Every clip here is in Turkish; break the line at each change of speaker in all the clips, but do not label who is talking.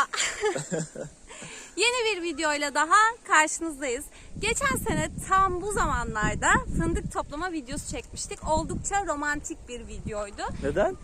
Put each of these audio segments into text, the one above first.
Merhaba. Yeni bir videoyla daha karşınızdayız. Geçen sene tam bu zamanlarda fındık toplama videosu çekmiştik. Oldukça romantik bir videoydu.
Neden?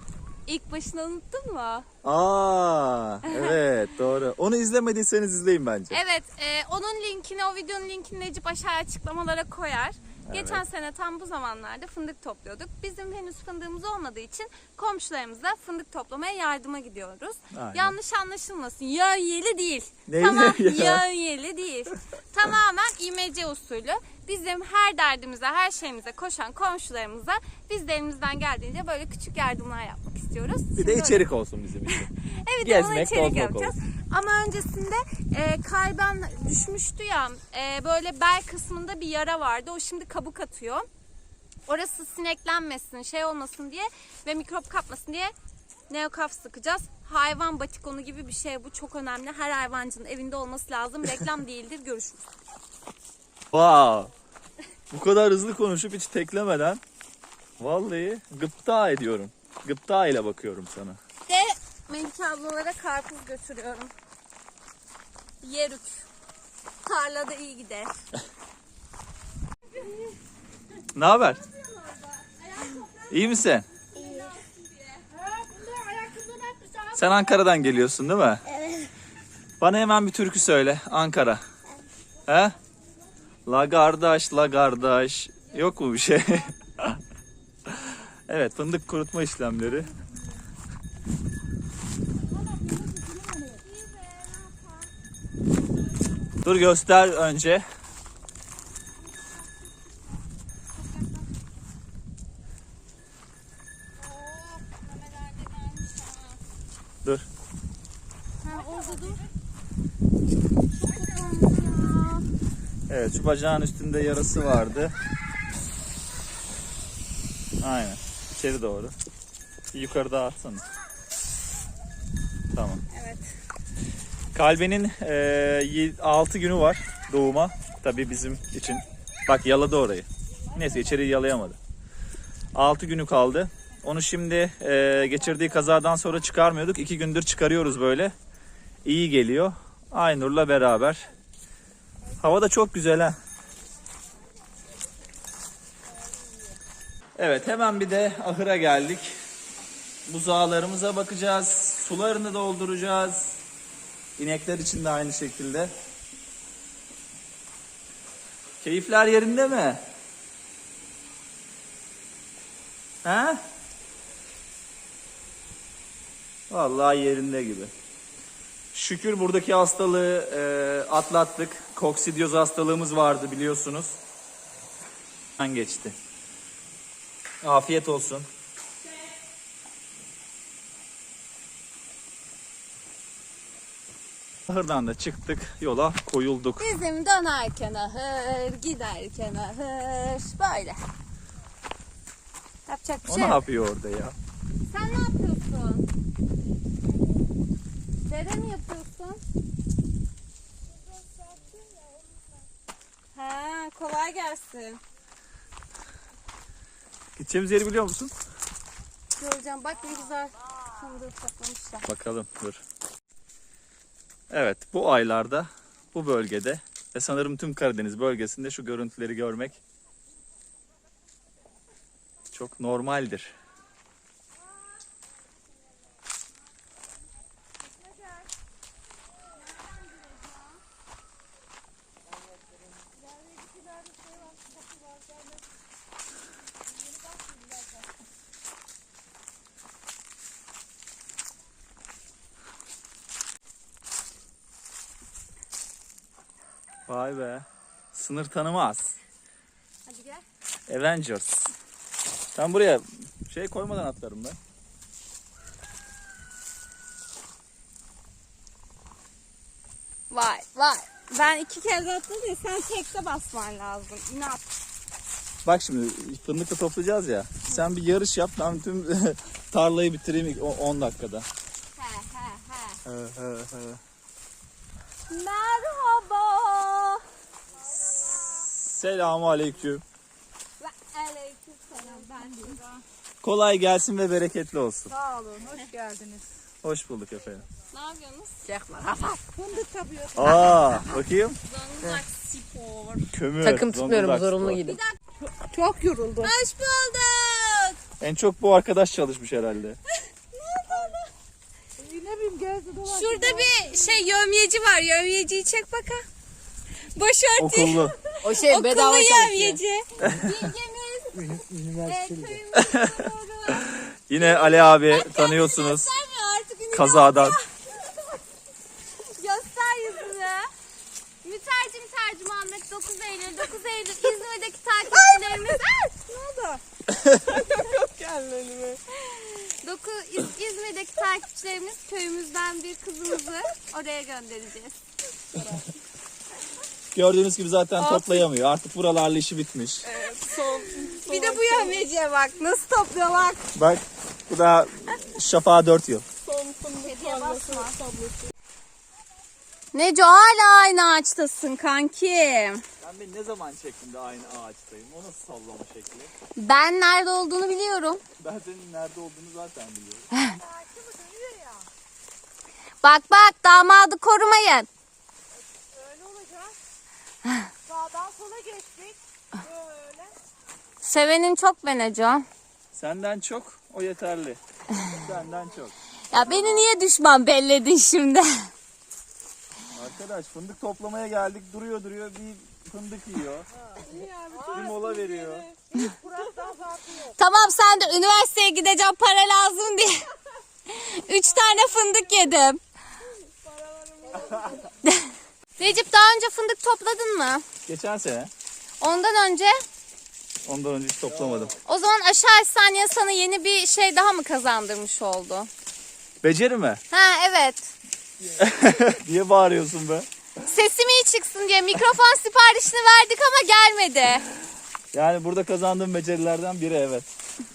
İlk başını unuttun mu?
Aa, evet doğru. Onu izlemediyseniz izleyin bence.
Evet, e, onun linkini, o videonun linkini Necip aşağıya açıklamalara koyar. Geçen sene tam bu zamanlarda fındık topluyorduk. Bizim henüz fındığımız olmadığı için komşularımızla fındık toplamaya yardıma gidiyoruz.
Aynen.
Yanlış anlaşılmasın. Yağ değil.
Neydi
tamam,
ya?
yağ değil. Tamamen imece usulü. Bizim her derdimize, her şeyimize koşan komşularımıza biz de elimizden geldiğince böyle küçük yardımlar yapmak istiyoruz.
Bir
Şimdi
de içerik olsun bizim için.
Evet
Gezmek,
içerik yapacağız. Ama öncesinde e, kalben düşmüştü ya e, böyle bel kısmında bir yara vardı. O şimdi kabuk atıyor. Orası sineklenmesin, şey olmasın diye ve mikrop kapmasın diye neokaf sıkacağız. Hayvan batikonu gibi bir şey bu çok önemli. Her hayvancının evinde olması lazım. Reklam değildir. Görüşürüz.
Wow. Bu kadar hızlı konuşup hiç teklemeden vallahi gıpta ediyorum. Gıpta ile bakıyorum sana.
Melike ablalara karpuz götürüyorum. Yerük. Tarlada iyi gider.
Ne haber? İyi misin? Sen Ankara'dan geliyorsun değil mi? Evet. Bana hemen bir türkü söyle. Ankara. He? La kardeş, la kardeş. Yok mu bir şey? evet, fındık kurutma işlemleri. Dur göster önce. Dur. Evet şu bacağın üstünde yarası vardı. Aynen. İçeri doğru. Yukarıda atsana. Tamam.
Evet.
Kalbenin 6 günü var doğuma. Tabii bizim için. Bak yaladı orayı. Neyse içeriği yalayamadı. 6 günü kaldı. Onu şimdi e, geçirdiği kazadan sonra çıkarmıyorduk. 2 gündür çıkarıyoruz böyle. İyi geliyor. Aynur'la beraber. Hava da çok güzel ha. Evet hemen bir de ahıra geldik. Buzağlarımıza bakacağız. Sularını dolduracağız. İnekler için de aynı şekilde. Keyifler yerinde mi? He? Vallahi yerinde gibi. Şükür buradaki hastalığı e, atlattık. Koksidyoz hastalığımız vardı biliyorsunuz. Geçti. Afiyet olsun. Ahırdan da çıktık, yola koyulduk.
Bizim dönerken ahır, giderken ahır. Böyle. Yapacak bir
O
şey
ne
yok.
yapıyor orada ya?
Sen ne yapıyorsun? Dede mi yapıyorsun? Ha, kolay gelsin.
Gideceğimiz yeri biliyor musun?
Göreceğim bak ne güzel toplamışlar.
Bakalım dur. Evet bu aylarda bu bölgede ve sanırım tüm Karadeniz bölgesinde şu görüntüleri görmek çok normaldir. Vay be. Sınır tanımaz.
Hadi gel.
Avengers. Ben buraya şey koymadan atlarım ben.
Vay vay. Ben iki kez atladım ya sen tekte basman lazım. İnat.
Bak şimdi fındıkla toplayacağız ya. Sen bir yarış yap. Ben tüm tarlayı bitireyim 10 dakikada.
He he he.
He, he, he.
Merhaba.
Selamun aleyküm.
Ve aleyküm selam ben de.
Kolay gelsin ve bereketli olsun.
Sağ olun, hoş geldiniz.
Hoş bulduk efendim.
Ne yapıyorsunuz?
Çekme kapat.
Aa bakayım.
Zonguldak spor.
Kömür.
Takım tutmuyorum
Zonguldak
zorunlu
spor.
gidin.
Çok yoruldu.
Hoş bulduk.
En çok bu arkadaş çalışmış herhalde.
Ne bileyim gezdi dolaştı.
Şurada bir şey yövmiyeci var. Yövmiyeciyi çek baka. Başörtü.
Okullu.
O şey bedava
Okullu
çalışıyor.
yövmiyeci. Bilgemiz. e, köyümüzün doğru.
Yine Ali abi tanıyorsunuz
Göstermiyor artık ünlü
kazadan.
Göster yüzünü. Mütercim tercümanlık 9 Eylül. 9 Eylül İzmir'deki takipçilerimiz. Ay, ne oldu?
Önüme.
9 İz- İzmir'deki takipçilerimiz köyümüzden bir kızımızı oraya göndereceğiz.
Gördüğünüz gibi zaten toplayamıyor. Artık buralarla işi bitmiş.
Son.
Bir de bu yövmeciye bak. Nasıl topluyor bak.
Bak bu da şafağa 4 yıl.
Son fındık tarlası tablosu.
Neco hala aynı ağaçtasın kanki.
Sen beni ne zaman çektin de aynı ağaçtayım? O nasıl sallama şekli?
Ben nerede olduğunu biliyorum.
Ben senin nerede olduğunu zaten biliyorum.
Bak bak damadı korumayın.
Sağdan sola geçtik. Böyle.
Sevenin çok be Neco.
Senden çok o yeterli. Senden çok.
Ya beni niye düşman belledin şimdi?
Arkadaş fındık toplamaya geldik duruyor duruyor bir fındık yiyor. Bir mola veriyor.
Azaltıyor.
tamam sen de üniversiteye gideceğim para lazım diye. Üç tane fındık yedim. Recep daha önce fındık topladın mı?
Geçen sene
Ondan önce
ondan önce hiç toplamadım.
o zaman aşağı saniye sana yeni bir şey daha mı kazandırmış oldu?
Beceri mi?
Ha evet.
Diye bağırıyorsun be.
Sesim iyi çıksın diye mikrofon siparişini verdik ama gelmedi.
Yani burada kazandığım becerilerden biri evet.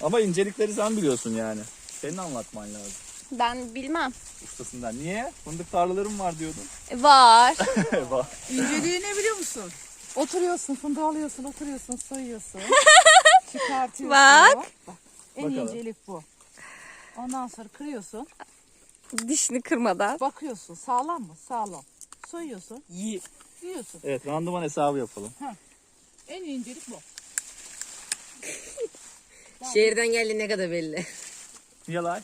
Ama incelikleri sen biliyorsun yani. Senin anlatman lazım.
Ben bilmem.
Ustasından. Niye? Fındık tarlalarım var diyordun.
Var.
Bak.
İnceliği ne biliyor musun? Oturuyorsun, fındığı alıyorsun, oturuyorsun, soyuyorsun. Çıkartıyorsun.
Bak.
Bak. En
Bakalım.
incelik bu. Ondan sonra kırıyorsun.
Dişini kırmadan.
Bakıyorsun sağlam mı? Sağlam. Soyuyorsun. Yi. Yiyorsun.
Evet randıman hesabı yapalım.
En incelik bu.
Şehirden geldi ne kadar belli.
Yalan.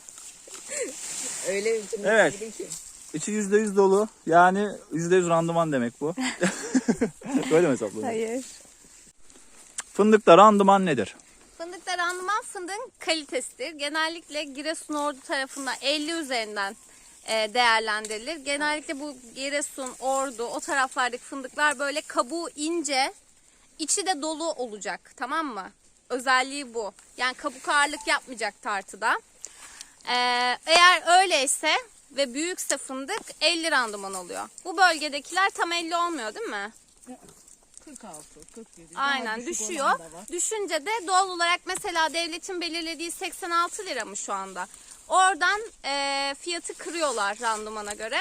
Öyle bir fındık
Evet.
ki.
İçi %100 dolu. Yani %100 randıman demek bu. Böyle mi hesaplanıyor?
Hayır.
Fındıkta randıman nedir?
Fındıkta randıman fındığın kalitesidir. Genellikle Giresun Ordu tarafından 50 üzerinden e, değerlendirilir. Genellikle bu Giresun, Ordu o taraflardaki fındıklar böyle kabuğu ince, içi de dolu olacak. Tamam mı? Özelliği bu. Yani kabuk ağırlık yapmayacak tartıda. E, eğer öyleyse ve büyükse fındık 50 randıman oluyor. Bu bölgedekiler tam 50 olmuyor değil mi?
46, 47. daha
Aynen
düşük
düşüyor.
olan da var.
Düşünce de doğal olarak mesela devletin belirlediği 86 lira mı şu anda? Oradan e, fiyatı kırıyorlar randımana göre.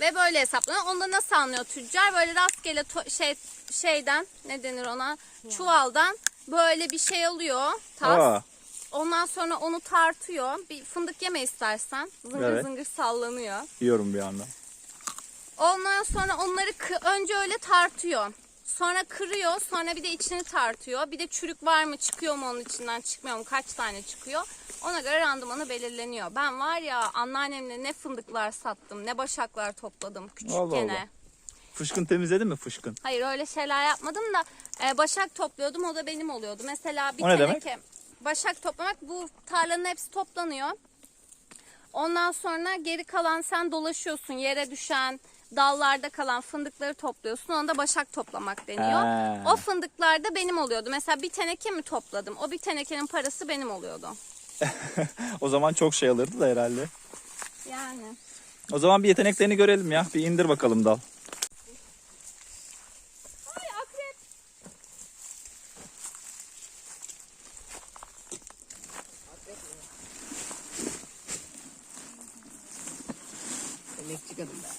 Ve böyle hesaplanıyor. Onda nasıl anlıyor tüccar? Böyle rastgele to- şey şeyden ne denir ona? Çuvaldan böyle bir şey alıyor. Tas.
Aa,
Ondan sonra onu tartıyor. Bir fındık yeme istersen. Zıngır
Evet.
zıngır sallanıyor.
yiyorum bir anda.
Ondan sonra onları kı- önce öyle tartıyor. Sonra kırıyor. Sonra bir de içini tartıyor. Bir de çürük var mı çıkıyor mu onun içinden çıkmıyor mu kaç tane çıkıyor. Ona göre randımanı belirleniyor. Ben var ya anneannemle ne fındıklar sattım ne başaklar topladım küçükken.
Allah. Fışkın temizledin mi fışkın?
Hayır öyle şeyler yapmadım da e, başak topluyordum o da benim oluyordu. Mesela bir
O ne demek?
Başak toplamak bu tarlanın hepsi toplanıyor. Ondan sonra geri kalan sen dolaşıyorsun yere düşen dallarda kalan fındıkları topluyorsun. Ona da başak toplamak deniyor.
Ha.
O fındıklar da benim oluyordu. Mesela bir teneke mi topladım? O bir tenekenin parası benim oluyordu.
o zaman çok şey alırdı da herhalde.
Yani.
O zaman bir yeteneklerini görelim ya. Bir indir bakalım dal.
emekçi kadınlar.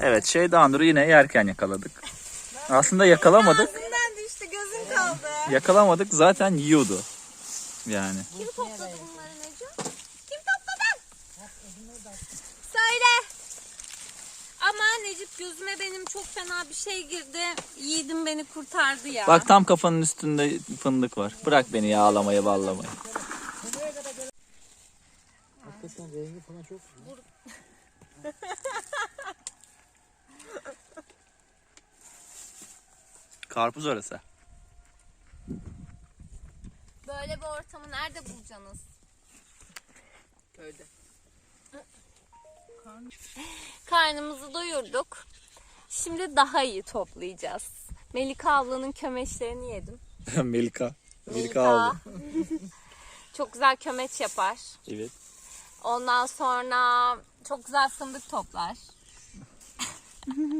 Evet şey danduru yine yerken yakaladık. Aslında yakalamadık. Yakalamadık zaten yiyordu. Yani.
Kim topladı bunları Neco? Kim topladı? Söyle. Ama Necip gözüme benim çok fena bir şey girdi. Yiğidim beni kurtardı ya.
Bak tam kafanın üstünde fındık var. Bırak beni yağlamayı ballamayı.
Hakikaten rengi falan çok
Karpuz orası.
Böyle bir ortamı nerede bulacaksınız?
köyde.
Karnımızı doyurduk. Şimdi daha iyi toplayacağız. Melika ablanın kömeçlerini yedim.
Melika.
Melika. çok güzel kömeç yapar.
Evet.
Ondan sonra çok güzel fındık toplar.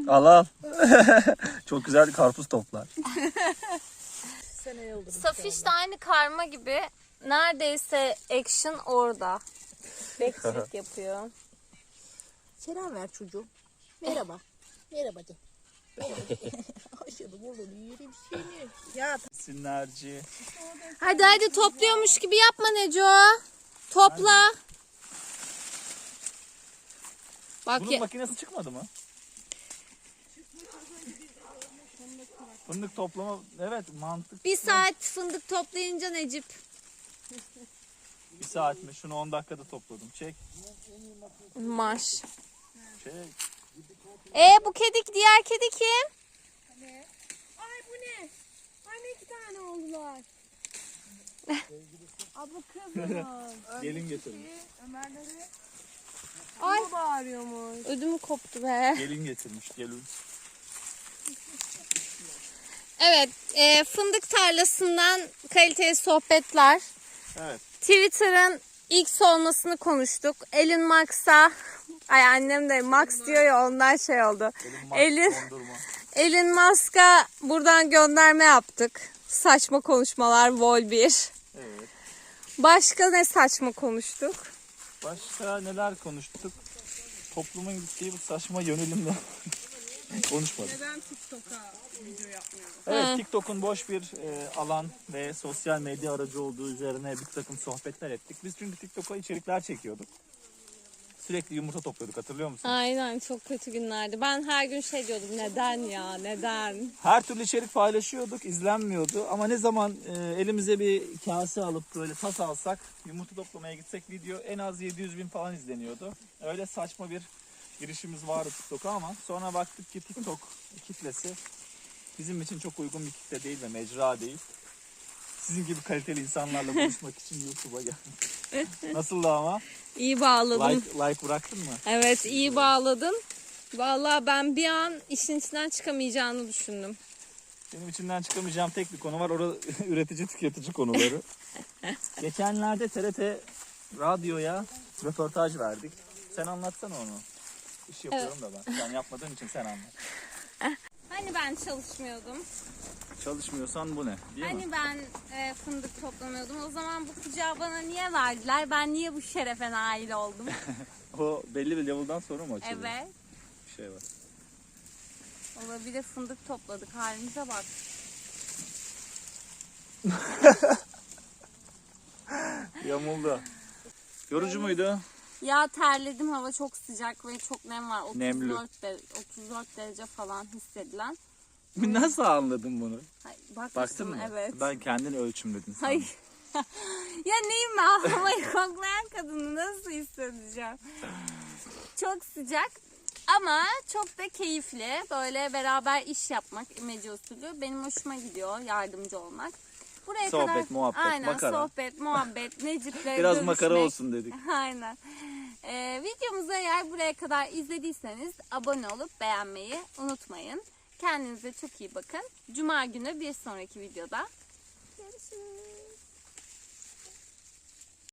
Al al. Çok güzel karpuz toplar.
Seneye oldu.
Safiş de aynı karma gibi neredeyse action orada. Backtrack yapıyor.
Selam ver çocuğum. Merhaba. Merhaba de. Aşağıda burada yerim seni. Ya
Sinerci.
Hadi hadi topluyormuş gibi yapma Neco. Topla. Bak
Bunun
ya,
makinesi çıkmadı mı? Fındık toplama evet mantık.
bir saat fındık toplayınca Necip.
Bir saat mi? Şunu 10 dakikada topladım. Çek.
Marş.
Çek.
E bu kedi diğer kedi kim?
Ay bu ne? Anne iki tane oldular. Abla kızım.
Gelin getirin.
Ömerleri
Ay
bağırıyormuş.
ödümü koptu be.
Gelin getirmiş. Gelin.
Evet e, fındık tarlasından kaliteli sohbetler.
Evet.
Twitter'ın ilk olmasını konuştuk. Elon Musk'a Ay annem de Max diyor ya ondan şey oldu. Elin,
Dondurma.
Elon Musk'a buradan gönderme yaptık. Saçma konuşmalar Vol 1.
Evet.
Başka ne saçma konuştuk?
Başka neler konuştuk? Toplumun gittiği bu saçma yönelimle konuşmadık.
Neden TikTok'a video yapmıyoruz?
Evet. TikTok'un boş bir e, alan ve sosyal medya aracı olduğu üzerine bir takım sohbetler ettik. Biz çünkü TikTok'a içerikler çekiyorduk. Sürekli yumurta topluyorduk hatırlıyor musun?
Aynen çok kötü günlerdi. Ben her gün şey diyordum neden ya neden?
Her türlü içerik paylaşıyorduk, izlenmiyordu. Ama ne zaman e, elimize bir kase alıp böyle tas alsak, yumurta toplamaya gitsek video en az 700 bin falan izleniyordu. Öyle saçma bir girişimiz vardı TikTok'a ama sonra baktık ki TikTok kitlesi bizim için çok uygun bir kitle değil ve mecra değil. Sizin gibi kaliteli insanlarla buluşmak için YouTube'a geldim. Nasıldı ama?
İyi bağladım.
Like, like bıraktın mı?
Evet iyi bağladın. Vallahi ben bir an işin içinden çıkamayacağını düşündüm.
Benim içinden çıkamayacağım tek bir konu var. Orada üretici tüketici konuları. Geçenlerde TRT radyoya röportaj verdik. Sen anlatsana onu. İş yapıyorum da ben. Sen yapmadığın için sen anlat.
Hani ben çalışmıyordum.
Çalışmıyorsan bu ne? Değil mi?
Hani ben e, fındık toplamıyordum. O zaman bu kucağı bana niye verdiler? Ben niye bu şerefe nail oldum?
O belli bir level'dan sonra mı açılıyor?
evet.
Bir şey var.
Olabilir fındık topladık. Halimize bak.
Yamuldu. Yorucu muydu?
Ya terledim. Hava çok sıcak ve çok nem var. 34,
Nemli.
de- 34 derece falan hissedilen.
Nasıl anladın bunu?
Ay, bakmışsın,
Baktın mı?
Evet.
Ben kendini ölçümledin sandım.
Hayır. ya neyim ben havayı koklayan kadını nasıl hissedeceğim? Çok sıcak ama çok da keyifli. Böyle beraber iş yapmak imece usulü benim hoşuma gidiyor yardımcı olmak. Buraya
Sohbet,
kadar,
muhabbet,
aynen,
makara.
sohbet, muhabbet, Necip'le
Biraz
görüşmek.
makara olsun dedik.
Aynen. Ee, videomuzu eğer buraya kadar izlediyseniz abone olup beğenmeyi unutmayın. Kendinize çok iyi bakın. Cuma günü bir sonraki videoda.